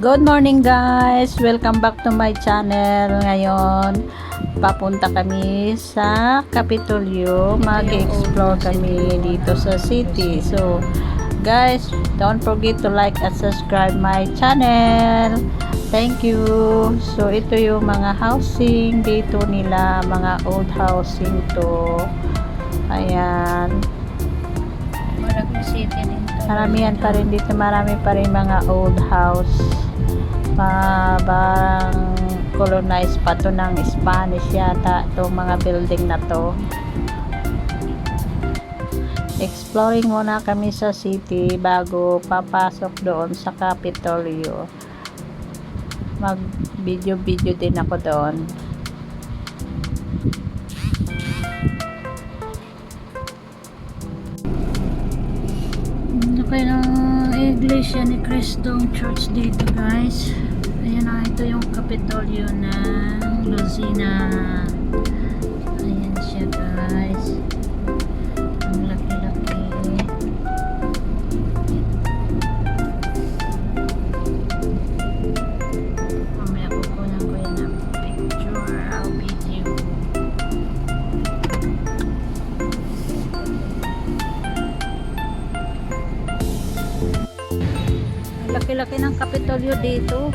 Good morning guys! Welcome back to my channel. Ngayon, papunta kami sa Capitolio. Mag-explore kami dito sa city. So, guys, don't forget to like and subscribe my channel. Thank you. So, ito yung mga housing dito nila. Mga old housing to. Ayan. Maragong City din to. Maramihan pa rin dito, marami pa rin mga old house. Pa, parang colonized pa to ng Spanish yata itong mga building na to. Exploring muna kami sa city bago papasok doon sa Capitolio. Mag video-video din ako doon. Okay ng iglesia ni Cristong Church dito guys. Ayan na, ito yung Kapitolyo ng Lucina. Ayan siya guys. Laki-laki ng Kapitolyo dito.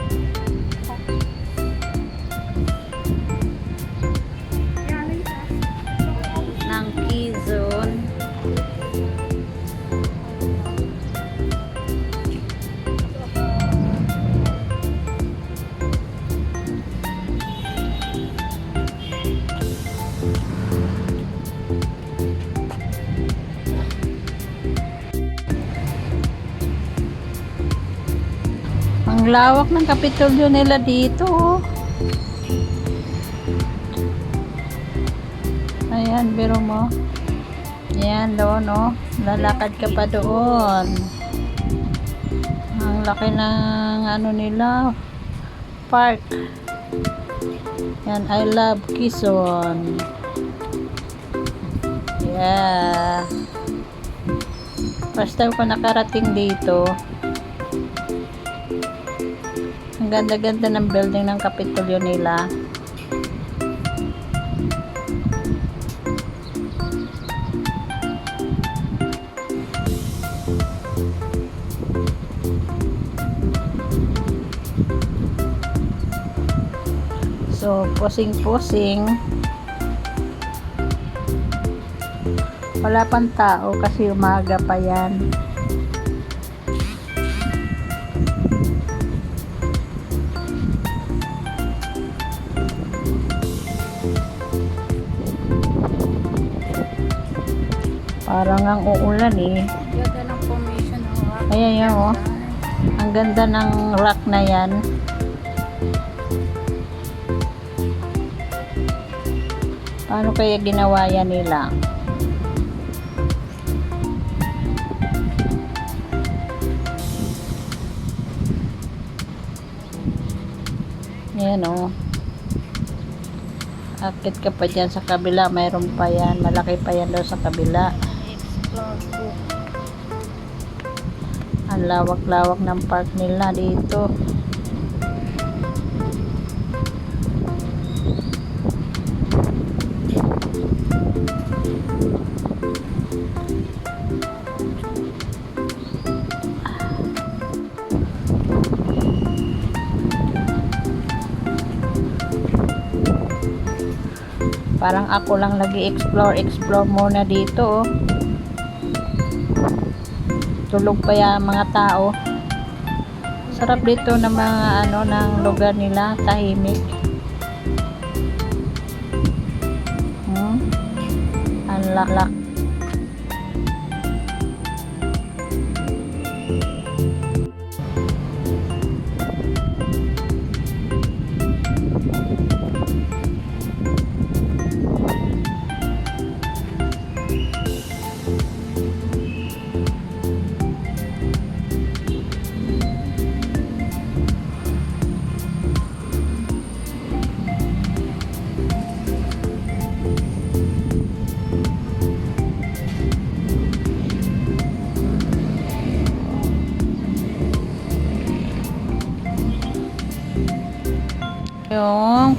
Lawak ng kapitolyo nila dito. oh. Ayan, biro mo. Ayan, doon, oh. Lalakad ka pa doon. Ang laki ng ano nila. Park. Yan, I love Quezon. Yeah. First time ko nakarating dito. Ang ganda-ganda ng building ng kapitolyo nila. So, posing-posing. Wala pang tao kasi umaga pa yan. Parang ang uulan eh. Ganda ng formation oh. Ayan yan oh. Ang ganda ng rock na yan. Paano kaya ginawa yan nila? Ayan oh. Akit ka pa dyan sa kabila. Mayroon pa yan. Malaki pa yan doon sa kabila. Ang lawak-lawak ng park nila dito. Parang ako lang lagi explore explore muna dito oh tulog pa yung mga tao. Sarap dito ng mga ano ng lugar nila tahimik. Hmm? ang laklak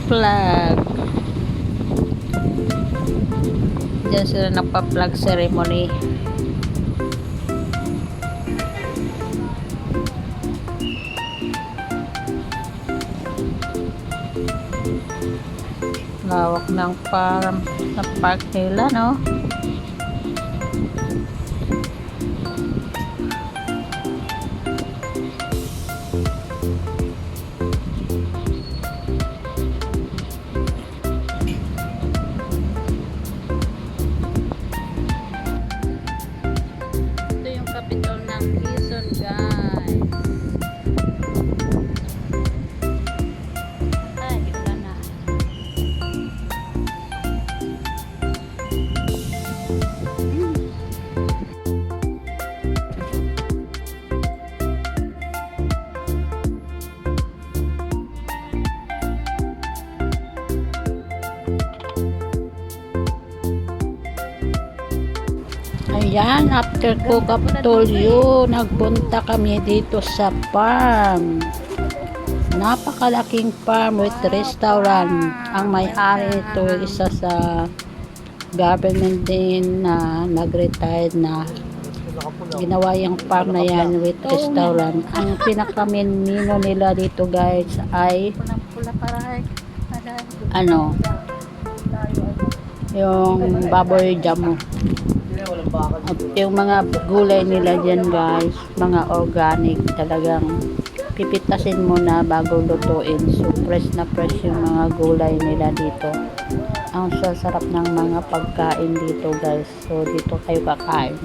yung flag. Diyan sila nagpa-flag ceremony. Lawak ng farm sa park nila, no? Ayan, after ko Kapitolyo, nagpunta kami dito sa farm. Napakalaking farm with restaurant. Ang may-ari ito isa sa government din na nag-retired na ginawa yung farm na yan with restaurant. Ang pinaka-menino nila dito guys ay ano yung baboy jamu. Yung mga gulay nila dyan guys, mga organic talagang pipitasin mo na bago lutuin. So fresh na fresh yung mga gulay nila dito. Ang sasarap ng mga pagkain dito guys. So dito kayo kakain.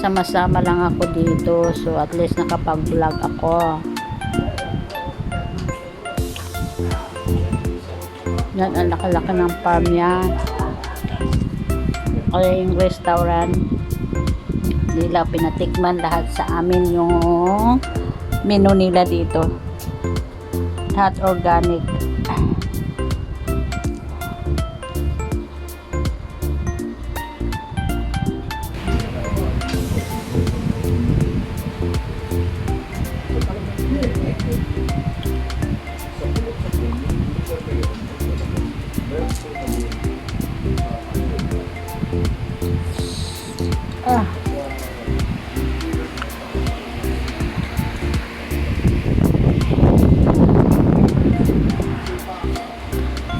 Sama-sama lang ako dito. So at least nakapag-vlog ako. Yan, ang laki-laki ng farm niya o yung restaurant. Nila pinatikman lahat sa amin yung menu nila dito. Lahat organic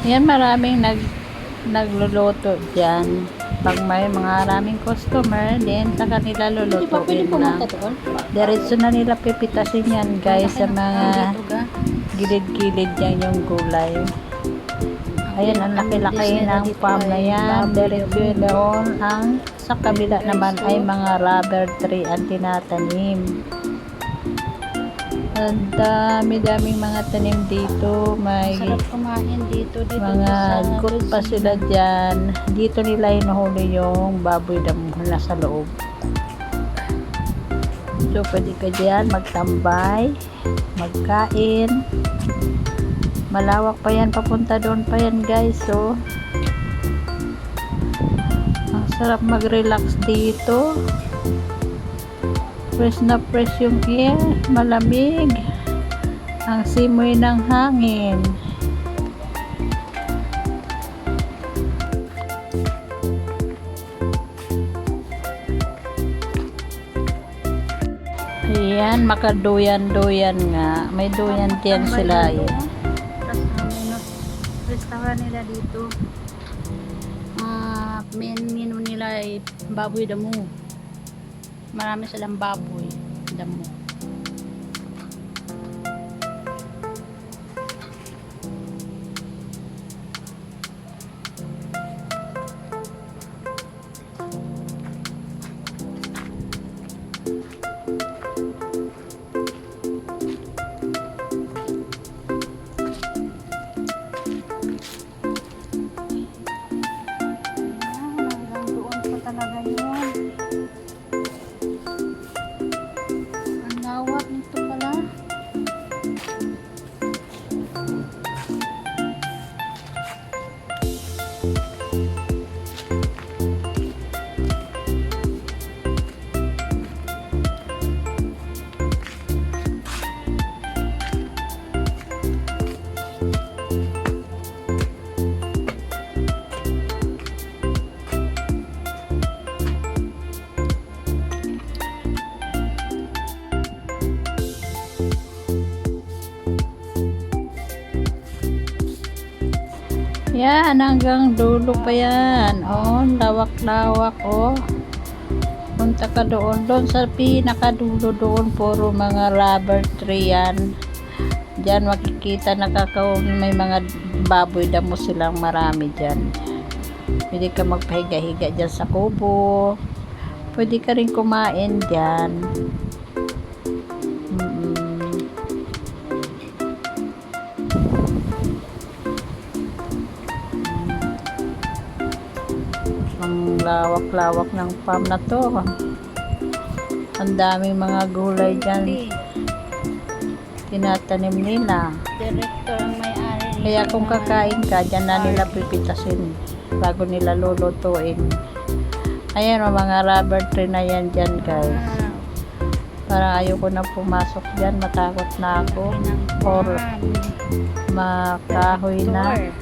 Yan maraming nag nagluluto diyan. Pag may mga maraming customer, then sa kanila lulutuin na. Diretso na nila pipitasin yan guys sa mga gilid-gilid yan yung gulay. Ayan, ang laki-laki ng farm na yan. Diretso yun doon. Ang sa kabila naman ay mga rubber tree ang tinatanim. Ang dami-daming mga tanim dito. May Sarap kumain dito. dito mga good pa sila dyan. Dito nila inuhuli yung baboy na nasa loob. So, pwede ka dyan magtambay, magkain. Malawak pa yan, papunta doon pa yan guys. So, ang sarap mag-relax dito. Fresh na fresh yung air, malamig. Ang simoy ng hangin. Ayan, makaduyan-duyan nga. May duyan diyan sila eh. Restaurant nila dito. Ah, main menu nila ay baboy damo. Marami silang baboy damo. Yan, hanggang dulo pa yan. Oh, lawak-lawak, oh. Punta ka doon. Doon sa pinakadulo doon, puro mga rubber tree yan. Diyan makikita nakakaw may mga baboy damo silang marami dyan. Pwede ka magpahiga-higa dyan sa kubo. Pwede ka rin kumain dyan. Lawak-lawak ng farm na to. Ang daming mga gulay dyan. Tinatanim nila. Director ang may-ari. Kaya kung kakain ka, dyan na nila pipitasin bago nila lulutuin. Ayan o, mga rubber tree na yan dyan guys. Parang ayoko na pumasok dyan, matakot na ako. Or makahoy na.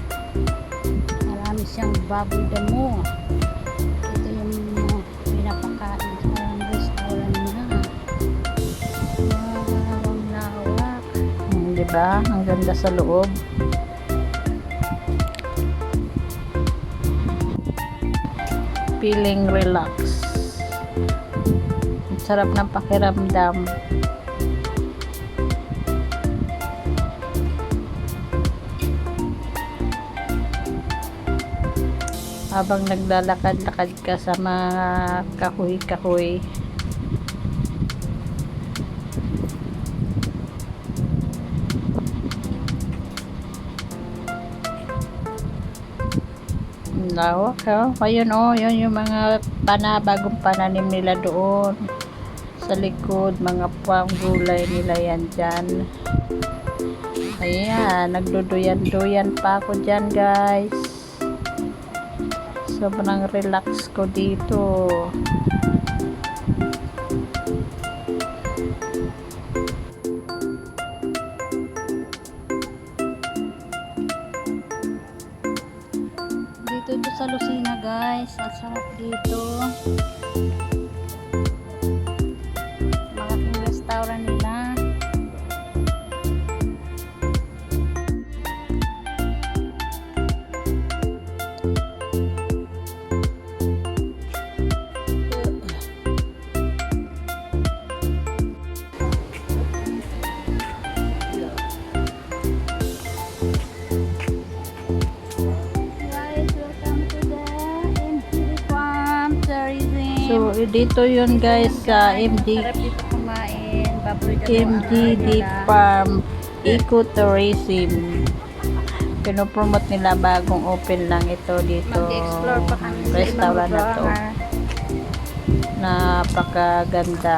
Marami siyang baboy damo. Di ba? Ang ganda sa loob. Feeling relax. Sarap ng pakiramdam. Habang naglalakad-lakad ka sa mga kahoy-kahoy. Lawak, oh. Ayun, oh. Yun yung mga panabagong pananim nila doon. Sa likod, mga pang gulay nila yan dyan. Ayan, nagduduyan-duyan pa ako dyan, guys. Sobrang relax ko dito. Sa Lucina guys. Ang sarap dito. Dito yun, guys, sa MD dito kumain. MDD nila. Farm Ecotourism. Pinopromote nila bagong open lang ito dito. Mag-explore pa kami Restaurant na to. Napakaganda.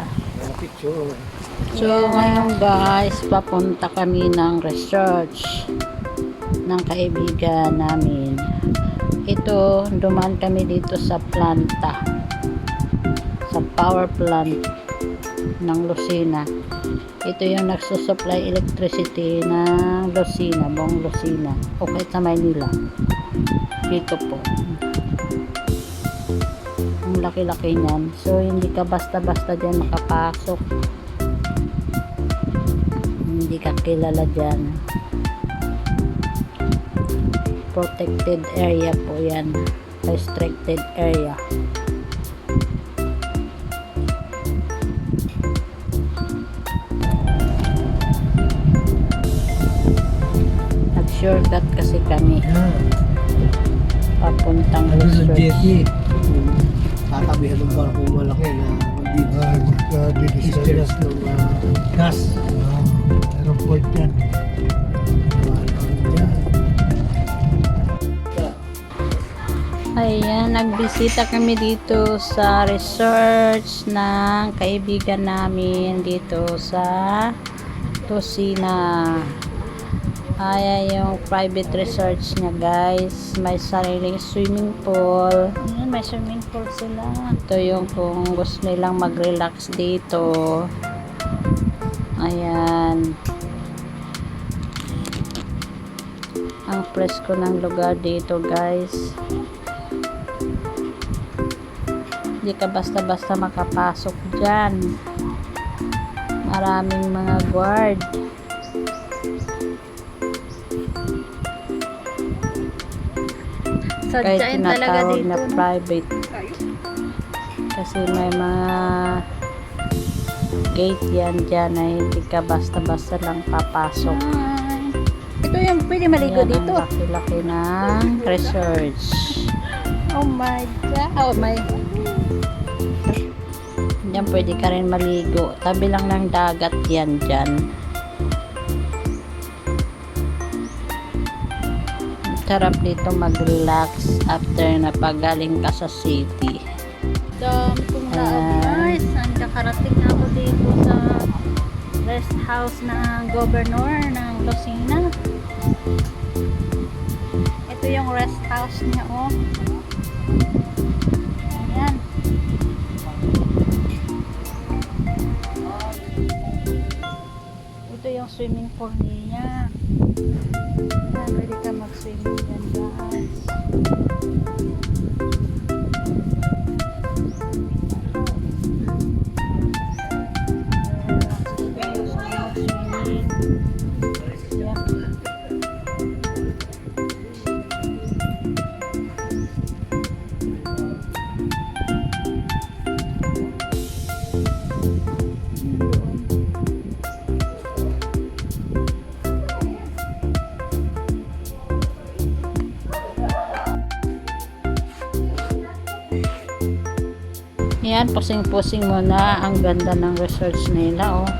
So, ngayon guys, papunta kami ng research ng kaibigan namin. Ito, dumaan kami dito sa planta. Power plant ng Lucena. Ito yung nagsusupply electricity ng Lucena, buong Lucena. O kahit sa Maynila. Dito po. Ang laki-laki niyan. So, hindi ka basta-basta dyan makapasok. Hindi ka kilala dyan. Protected area po yan. Restricted area. Papuntang Ano research. jetty? Tatabihan ng barko malaki na Magdidistress mag-distress ng ah, gas. aeroport yan. Ayan, nagbisita kami dito sa research ng kaibigan namin dito sa Tosina. Ayan yung private research niya guys. May sariling swimming pool. Ayan, may swimming pool sila. Ito yung kung gusto nilang mag-relax dito. Ayan. Ang presko ng lugar dito guys. Hindi ka basta-basta makapasok dyan. Maraming mga guard. Kahit tinatawag na private. Kasi may mga gate yan dyan na hindi ka basta-basta lang papasok. Ito yung pwede maligo Yan dito. ang laki-laki ng research. Oh my God. Oh my. Diyan pwede ka rin maligo. Tabi lang ng dagat yan dyan. Sarap dito mag-relax after na pagaling ka sa city. Dami kong Ayan. guys. Nakarating na ako dito sa rest house ng governor ng Lucena. Ito yung rest house niya, oh. Ayan. Ito yung swimming pool niya. Ayan, pwede Yan, pusing-pusing mo na. Ang ganda ng research nila, oh.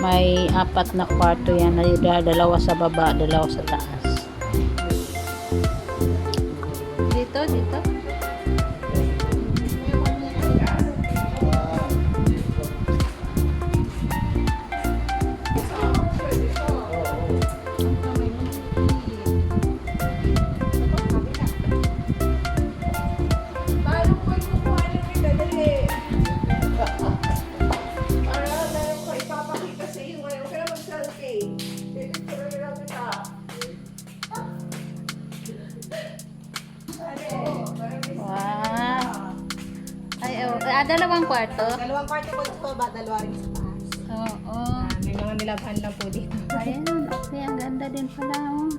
May apat na kwarto yan. na Dalawa sa baba, dalawa sa taas. Dito, dito. Ayan, okay. Ang ganda din pala, oh.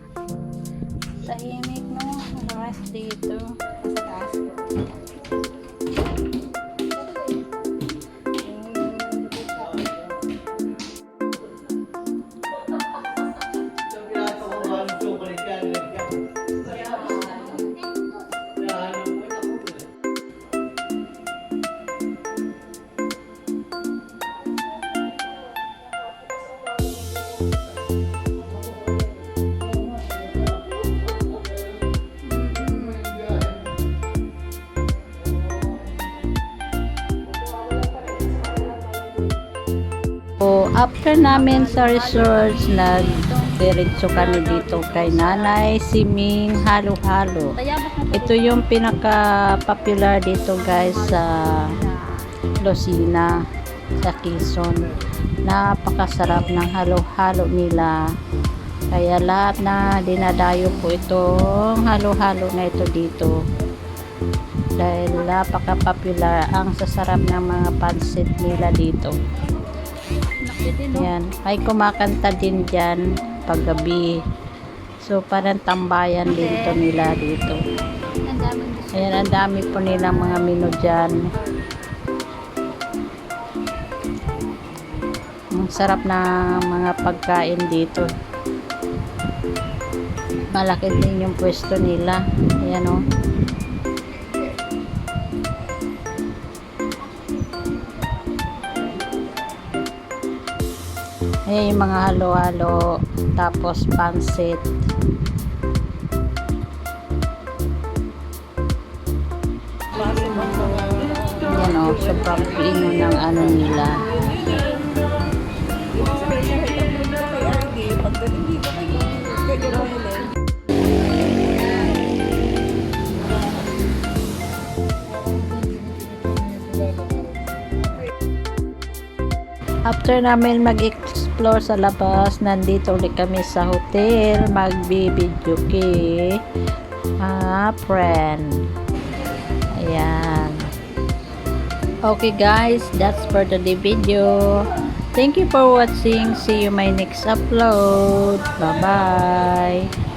Tahimik, no? Rest dito. Taas po. So, after namin sa resort, nag-diretso kami dito kay Nanay Siming Halo-Halo. Ito yung pinaka-popular dito guys sa Lucena, sa Quezon. Napakasarap ng halo-halo nila. Kaya lahat na dinadayo po itong halo-halo na ito dito. Dahil napaka-popular ang sasarap ng mga pansit nila dito. Yan. Ay kumakanta din dyan paggabi. So, parang tambayan din to nila dito. Ayan, ang dami po nilang mga menu dyan. Ang sarap na mga pagkain dito. Malaki din yung pwesto nila. Ayan o. Ayan yung mga halo-halo. Tapos pansit. Yan o, sobrang pino ng ano nila. After namin mag-explore sa labas, nandito ulit kami sa hotel, magbi-video kay ah, friend. Ayan. Okay guys, that's for the video. Thank you for watching. See you my next upload. Bye-bye.